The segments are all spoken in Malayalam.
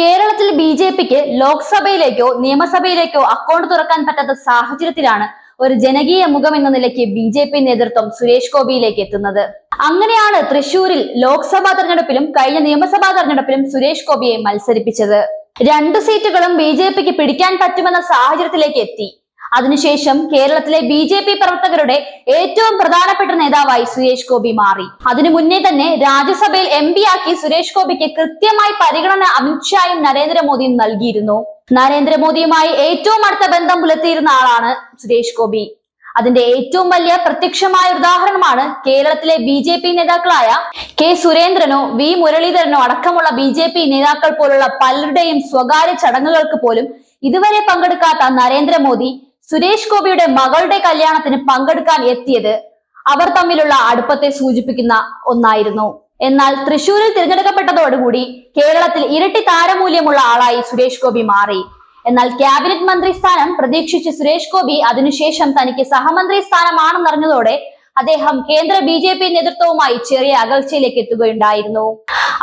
കേരളത്തിൽ ബി ജെ പിക്ക് ലോക്സഭയിലേക്കോ നിയമസഭയിലേക്കോ അക്കൗണ്ട് തുറക്കാൻ പറ്റാത്ത സാഹചര്യത്തിലാണ് ഒരു ജനകീയ മുഖം എന്ന നിലയ്ക്ക് ബി ജെ പി നേതൃത്വം സുരേഷ് ഗോപിയിലേക്ക് എത്തുന്നത്. അങ്ങനെയാണ് തൃശൂരിൽ ലോക്സഭാ തെരഞ്ഞെടുപ്പിലും കഴിഞ്ഞ നിയമസഭാ തെരഞ്ഞെടുപ്പിലും സുരേഷ് ഗോപിയെ മത്സരിപ്പിച്ചത്. രണ്ടു സീറ്റുകളും ബി ജെ പിക്ക് പിടിക്കാൻ പറ്റുമെന്ന സാഹചര്യത്തിലേക്ക് എത്തി. അതിനുശേഷം കേരളത്തിലെ ബി ജെ പി പ്രവർത്തകരുടെ ഏറ്റവും പ്രധാനപ്പെട്ട നേതാവായി സുരേഷ് ഗോപി മാറി. അതിനു മുന്നേ തന്നെ രാജ്യസഭയിൽ എം പി ആക്കി സുരേഷ് ഗോപിക്ക് കൃത്യമായി പരിഗണന അമിത്ഷായും നരേന്ദ്രമോദിയും നൽകിയിരുന്നു. നരേന്ദ്രമോദിയുമായി ഏറ്റവും അടുത്ത ബന്ധം പുലർത്തിയിരുന്ന ആളാണ് സുരേഷ് ഗോപി. അതിന്റെ ഏറ്റവും വലിയ പ്രത്യക്ഷമായ ഉദാഹരണമാണ് കേരളത്തിലെ ബി ജെ പി നേതാക്കളായ കെ സുരേന്ദ്രനോ വി മുരളീധരനോ അടക്കമുള്ള ബി ജെ പി നേതാക്കൾ പോലുള്ള പലരുടെയും സ്വകാര്യ ചടങ്ങുകൾക്ക് പോലും ഇതുവരെ പങ്കെടുക്കാത്ത നരേന്ദ്രമോദി സുരേഷ് ഗോപിയുടെ മകളുടെ കല്യാണത്തിന് പങ്കെടുക്കാൻ എത്തിയത് അവർ തമ്മിലുള്ള അടുപ്പത്തെ സൂചിപ്പിക്കുന്ന ഒന്നായിരുന്നു. എന്നാൽ തൃശൂരിൽ തിരഞ്ഞെടുക്കപ്പെട്ടതോടുകൂടി കേരളത്തിൽ ഇരട്ടി താരമൂല്യമുള്ള ആളായി സുരേഷ് ഗോപി മാറി. എന്നാൽ ക്യാബിനറ്റ് മന്ത്രി സ്ഥാനം പ്രതീക്ഷിച്ച് സുരേഷ് ഗോപി അതിനുശേഷം തനിക്ക് സഹമന്ത്രി സ്ഥാനമാണെന്നറിഞ്ഞതോടെ അദ്ദേഹം കേന്ദ്ര ബി ജെ പി നേതൃത്വവുമായി ചെറിയ അകൽച്ചയിലേക്ക് എത്തുകയുണ്ടായിരുന്നു.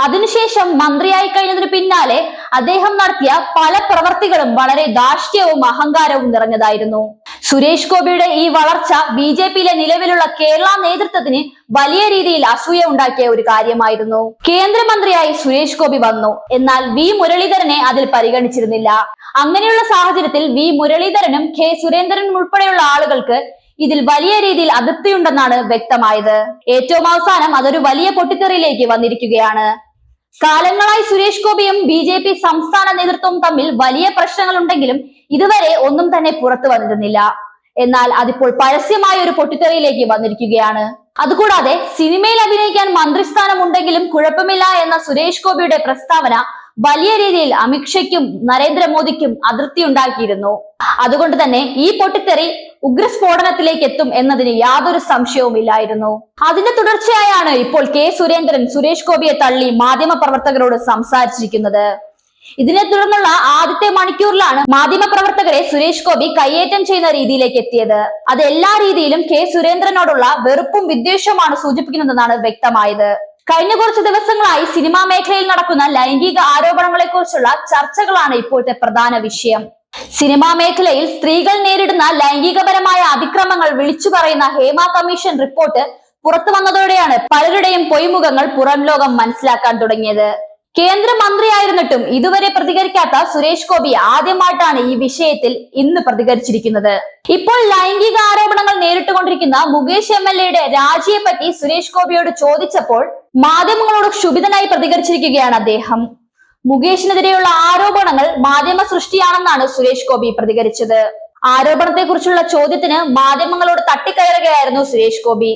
അതിനുശേഷം മന്ത്രിയായി കഴിഞ്ഞതിന് പിന്നാലെ അദ്ദേഹം നടത്തിയ പല പ്രവർത്തികളും വളരെ ധാർഷ്ട്യവും അഹങ്കാരവും നിറഞ്ഞതായിരുന്നു. സുരേഷ് ഗോപിയുടെ ഈ വളർച്ച ബി ജെ പിയിലെ നിലവിലുള്ള കേരള നേതൃത്വത്തിന് വലിയ രീതിയിൽ അസൂയ ഉണ്ടാക്കിയ ഒരു കാര്യമായിരുന്നു. കേന്ദ്രമന്ത്രിയായി സുരേഷ് ഗോപി വന്നു. എന്നാൽ വി മുരളീധരനെ അതിൽ പരിഗണിച്ചിരുന്നില്ല. അങ്ങനെയുള്ള സാഹചര്യത്തിൽ വി മുരളീധരനും കെ സുരേന്ദ്രനും ഉൾപ്പെടെയുള്ള ആളുകൾക്ക് ഇതിൽ വലിയ രീതിയിൽ അതൃപ്തിയുണ്ടെന്നാണ് വ്യക്തമായത്. ഏറ്റവും അവസാനം അതൊരു വലിയ പൊട്ടിത്തെറിയിലേക്ക് വന്നിരിക്കുകയാണ്. കാലങ്ങളായി സുരേഷ് ഗോപിയും ബി ജെ പി സംസ്ഥാന നേതൃത്വവും തമ്മിൽ വലിയ പ്രശ്നങ്ങൾ ഉണ്ടെങ്കിലും ഇതുവരെ ഒന്നും തന്നെ പുറത്തു വന്നിരുന്നില്ല. എന്നാൽ അതിപ്പോൾ പരസ്യമായ ഒരു പൊട്ടിത്തെറിയിലേക്ക് വന്നിരിക്കുകയാണ്. അതുകൂടാതെ സിനിമയിൽ അഭിനയിക്കാൻ മന്ത്രിസ്ഥാനം ഉണ്ടെങ്കിലും കുഴപ്പമില്ല എന്ന സുരേഷ് ഗോപിയുടെ പ്രസ്താവന വലിയ രീതിയിൽ അമിത്ഷയ്ക്കും നരേന്ദ്രമോദിക്കും അതൃപ്തി ഉണ്ടാക്കിയിരുന്നു. അതുകൊണ്ട് തന്നെ ഈ പൊട്ടിത്തെറി ഉഗ്രസ്ഫോടനത്തിലേക്ക് എത്തും എന്നതിന് യാതൊരു സംശയവുമില്ലായിരുന്നു. അതിന്റെ തുടർച്ചയായാണ് ഇപ്പോൾ കെ. സുരേന്ദ്രൻ സുരേഷ് ഗോപിയെ തള്ളി മാധ്യമ പ്രവർത്തകരോട് സംസാരിച്ചിരിക്കുന്നത്. ഇതിനെ തുടർന്നുള്ള ആദ്യത്തെ മണിക്കൂറിലാണ് മാധ്യമ പ്രവർത്തകരെ സുരേഷ് ഗോപി കയ്യേറ്റം ചെയ്യുന്ന രീതിയിലേക്ക് എത്തിയത്. അത് എല്ലാ രീതിയിലും കെ. സുരേന്ദ്രനോടുള്ള വെറുപ്പും വിദ്വേഷവുമാണ് സൂചിപ്പിക്കുന്നതെന്നാണ് വ്യക്തമായത്. കഴിഞ്ഞ കുറച്ച് ദിവസങ്ങളായി സിനിമാ മേഖലയിൽ നടക്കുന്ന ലൈംഗിക ആരോപണങ്ങളെ കുറിച്ചുള്ള ചർച്ചകളാണ് ഇപ്പോഴത്തെ പ്രധാന വിഷയം. സിനിമാ മേഖലയിൽ സ്ത്രീകൾ നേരിടുന്ന ലൈംഗികപരമായ അതിക്രമങ്ങൾ വിളിച്ചു പറയുന്ന ഹേമ കമ്മീഷൻ റിപ്പോർട്ട് പുറത്തു വന്നതോടെയാണ് പലരുടെയും പൊയ്മുഖങ്ങൾ പുറം ലോകം മനസ്സിലാക്കാൻ തുടങ്ങിയത്. കേന്ദ്രമന്ത്രിയായിരുന്നിട്ടും ഇതുവരെ പ്രതികരിക്കാത്ത സുരേഷ് ഗോപി ആദ്യമായിട്ടാണ് ഈ വിഷയത്തിൽ ഇന്ന് പ്രതികരിച്ചിരിക്കുന്നത്. ഇപ്പോൾ ലൈംഗിക ആരോപണങ്ങൾ നേരിട്ടുകൊണ്ടിരിക്കുന്ന മുകേഷ് എം എൽ എയുടെ രാജിയെ പറ്റി സുരേഷ് ഗോപിയോട് ചോദിച്ചപ്പോൾ മാധ്യമങ്ങളോട് ക്ഷുഭിതനായി പ്രതികരിച്ചിരിക്കുകയാണ് അദ്ദേഹം. മുകേഷിനെതിരെയുള്ള ആരോപണങ്ങൾ മാധ്യമ സൃഷ്ടിയാണെന്നാണ് സുരേഷ് ഗോപി പ്രതികരിച്ചത്. ആരോപണത്തെക്കുറിച്ചുള്ള ചോദ്യത്തിന് മാധ്യമങ്ങളോട് തട്ടിക്കയറുകയായിരുന്നു സുരേഷ് ഗോപി.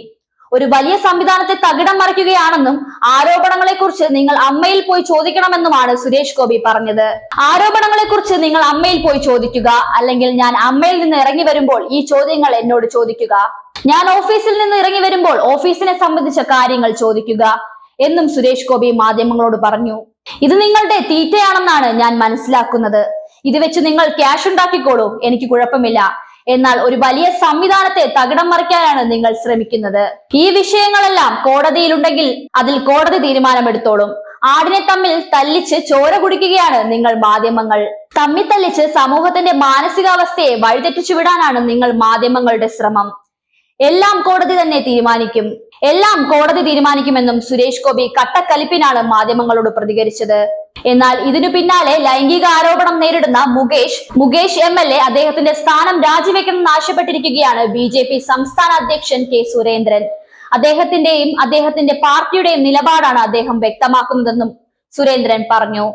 ഒരു വലിയ സംവിധാനത്തെ തകിടം മറിക്കുകയാണെന്നും ആരോപണങ്ങളെ കുറിച്ച് നിങ്ങൾ അമ്മയിൽ പോയി ചോദിക്കണമെന്നുമാണ് സുരേഷ് ഗോപി പറഞ്ഞത്. ആരോപണങ്ങളെ കുറിച്ച് നിങ്ങൾ അമ്മയിൽ പോയി ചോദിക്കുക അല്ലെങ്കിൽ ഞാൻ അമ്മയിൽ നിന്ന് ഇറങ്ങി വരുമ്പോൾ ഈ ചോദ്യങ്ങൾ എന്നോട് ചോദിക്കുക. ഞാൻ ഓഫീസിൽ നിന്ന് ഇറങ്ങി വരുമ്പോൾ ഓഫീസിനെ സംബന്ധിച്ച കാര്യങ്ങൾ ചോദിക്കുക എന്നും സുരേഷ് ഗോപി മാധ്യമങ്ങളോട് പറഞ്ഞു. ഇത് നിങ്ങളുടെ തീറ്റയാണെന്നാണ് ഞാൻ മനസ്സിലാക്കുന്നത്. ഇത് വെച്ച് നിങ്ങൾ ക്യാഷ് ഉണ്ടാക്കിക്കോളൂ. എനിക്ക് കുഴപ്പമില്ല. എന്നാൽ ഒരു വലിയ സംവിധാനത്തെ തകിടം മറിക്കാനാണ് നിങ്ങൾ ശ്രമിക്കുന്നത്. ഈ വിഷയങ്ങളെല്ലാം കോടതിയിലുണ്ടെങ്കിൽ അതിൽ കോടതി തീരുമാനമെടുത്തോളും. ആടിനെ തമ്മിൽ തല്ലിച്ച് ചോര കുടിക്കുകയാണ് നിങ്ങൾ മാധ്യമങ്ങൾ. തമ്മി തല്ലിച്ച് സമൂഹത്തിന്റെ മാനസികാവസ്ഥയെ വഴിതെറ്റിച്ചു വിടാനാണ് നിങ്ങൾ മാധ്യമങ്ങളുടെ ശ്രമം. എല്ലാം കോടതി തന്നെ തീരുമാനിക്കും. എല്ലാം കോടതി തീരുമാനിക്കുമെന്നും സുരേഷ് ഗോപി കട്ടക്കലിപ്പിനാണ് മാധ്യമങ്ങളോട് പ്രതികരിച്ചത്. എന്നാൽ ഇതിനു പിന്നാലെ ലൈംഗിക ആരോപണം നേരിടുന്ന Mukesh Mukesh M L A അദ്ദേഹത്തിന്റെ സ്ഥാനം രാജിവെക്കണമെന്ന് ആവശ്യപ്പെട്ടിരിക്കുകയാണ് ബി ജെ പി സംസ്ഥാന അധ്യക്ഷൻ കെ സുരേന്ദ്രൻ. അദ്ദേഹത്തിന്റെയും അദ്ദേഹത്തിന്റെ പാർട്ടിയുടെയും നിലപാടാണ് അദ്ദേഹം വ്യക്തമാക്കുന്നതെന്നും സുരേന്ദ്രൻ പറഞ്ഞു.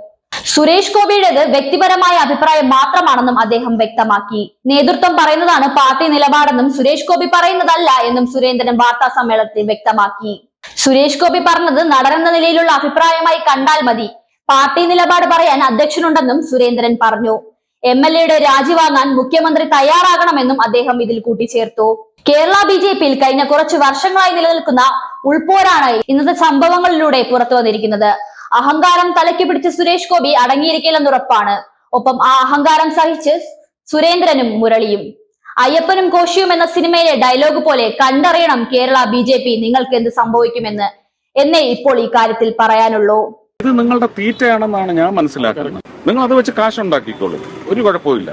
സുരേഷ് ഗോപിയുടേത് വ്യക്തിപരമായ അഭിപ്രായം മാത്രമാണെന്നും അദ്ദേഹം വ്യക്തമാക്കി. നേതൃത്വം പറയുന്നതാണ് പാർട്ടി നിലപാടെന്നും സുരേഷ് ഗോപി പറയുന്നതല്ല എന്നും സുരേന്ദ്രൻ വാർത്താ സമ്മേളനത്തിൽ വ്യക്തമാക്കി. സുരേഷ് ഗോപി പറഞ്ഞത് നടനെന്ന നിലയിലുള്ള അഭിപ്രായമായി കണ്ടാൽ മതി. പാർട്ടി നിലപാട് പറയാൻ അധ്യക്ഷനുണ്ടെന്നും സുരേന്ദ്രൻ പറഞ്ഞു. എം എൽ എയുടെ രാജിവാങ്ങാൻ മുഖ്യമന്ത്രി തയ്യാറാകണമെന്നും അദ്ദേഹം ഇതിൽ കൂട്ടിച്ചേർത്തു. കേരള ബി ജെ പിയിൽ കഴിഞ്ഞ കുറച്ച് വർഷങ്ങളായി നിലനിൽക്കുന്ന ഉൾപോരാണ് ഇന്നത്തെ സംഭവങ്ങളിലൂടെ പുറത്തു വന്നിരിക്കുന്നത്. അഹങ്കാരം തലയ്ക്ക് പിടിച്ച് സുരേഷ് ഗോപി അടങ്ങിയിരിക്കില്ലെന്നുറപ്പാണ് ഒപ്പം ആ അഹങ്കാരം സഹിച്ച് സുരേന്ദ്രനും മുരളിയും. അയ്യപ്പനും കോശിയും എന്ന സിനിമയിലെ ഡയലോഗ് പോലെ കണ്ടറിയണം കേരള ബി ജെ പി നിങ്ങൾക്ക് എന്ത് സംഭവിക്കുമെന്ന്. എന്നേ ഇപ്പോൾ ഈ കാര്യത്തിൽ പറയാനുള്ളൂ. ഇത് നിങ്ങളുടെ തീറ്റയാണെന്നാണ് ഞാൻ മനസ്സിലാക്കുന്നത്. നിങ്ങൾ അത് വെച്ച് കാശുണ്ടാക്കിക്കോളൂ. ഒരു കുഴപ്പമില്ല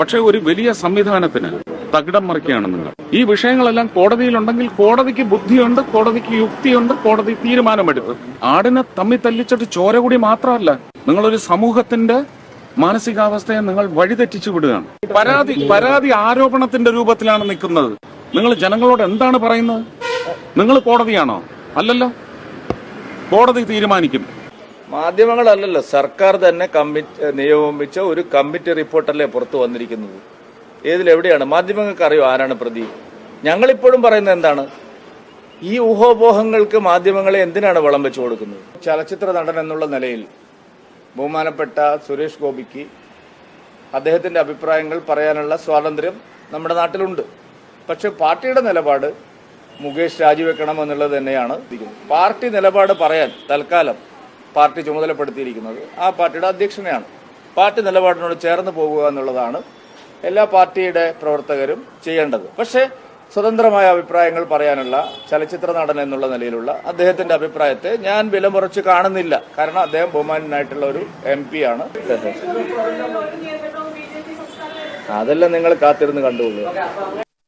പക്ഷെ ഒരു വലിയ സംവിധാനത്തിന് തകിടം മറിക്കുകയാണ് നിങ്ങൾ. ഈ വിഷയങ്ങളെല്ലാം കോടതിയിലുണ്ടെങ്കിൽ കോടതിക്ക് ബുദ്ധിയുണ്ട് കോടതിക്ക് യുക്തിയുണ്ട് കോടതി തീരുമാനമെടുത്ത്. ആടിനെ തമ്മി തല്ലിച്ചിട്ട് ചോര കൂടി മാത്രമല്ല നിങ്ങളൊരു സമൂഹത്തിന്റെ മാനസികാവസ്ഥയെ നിങ്ങൾ വഴിതെറ്റിച്ചു വിടുകയാണ്. പരാതി പരാതി ആരോപണത്തിന്റെ രൂപത്തിലാണ് നിൽക്കുന്നത്. നിങ്ങൾ ജനങ്ങളോട് എന്താണ് പറയുന്നത്? നിങ്ങൾ കോടതിയാണോ? അല്ലല്ലോ. കോടതി തീരുമാനിക്കും. മാധ്യമങ്ങളല്ലല്ലോ സർക്കാർ തന്നെ കമ്മിറ്റി നിയമിച്ച ഒരു കമ്മിറ്റി റിപ്പോർട്ടല്ലേ പുറത്തു വന്നിരിക്കുന്നത്. ഏതിലെവിടെയാണ്? മാധ്യമങ്ങൾക്ക് അറിയോ ആരാണ് പ്രതി? ഞങ്ങളിപ്പോഴും പറയുന്നത് എന്താണ്? ഈ ഊഹോപോഹങ്ങൾക്ക് മാധ്യമങ്ങളെ എന്തിനാണ് വളം വെച്ചു കൊടുക്കുന്നത്? ചലച്ചിത്ര നടൻ എന്നുള്ള നിലയിൽ ബഹുമാനപ്പെട്ട സുരേഷ് ഗോപിക്ക് അദ്ദേഹത്തിന്റെ അഭിപ്രായങ്ങൾ പറയാനുള്ള സ്വാതന്ത്ര്യം നമ്മുടെ നാട്ടിലുണ്ട്. പക്ഷെ പാർട്ടിയുടെ നിലപാട് മുകേഷ് രാജിവെക്കണം എന്നുള്ളത് തന്നെയാണ്. പാർട്ടി നിലപാട് പറയാൻ തൽക്കാലം പാർട്ടി ചുമതലപ്പെടുത്തിയിരിക്കുന്നത് ആ പാർട്ടിയുടെ അധ്യക്ഷനെയാണ്. പാർട്ടി നിലപാടിനോട് ചേർന്ന് പോകുക എന്നുള്ളതാണ് എല്ലാ പാർട്ടിയുടെ പ്രവർത്തകരും ചെയ്യേണ്ടത്. പക്ഷേ സ്വതന്ത്രമായ അഭിപ്രായങ്ങൾ പറയാനുള്ള ചലച്ചിത്ര നടൻ എന്നുള്ള നിലയിലുള്ള അദ്ദേഹത്തിന്റെ അഭിപ്രായത്തെ ഞാൻ വിലമുറച്ച് കാണുന്നില്ല. കാരണം അദ്ദേഹം ബഹുമാനായിട്ടുള്ള ഒരു എം പി ആണ്. അതെല്ലാം നിങ്ങൾ കാത്തിരുന്ന് കണ്ടുകൊള്ളുക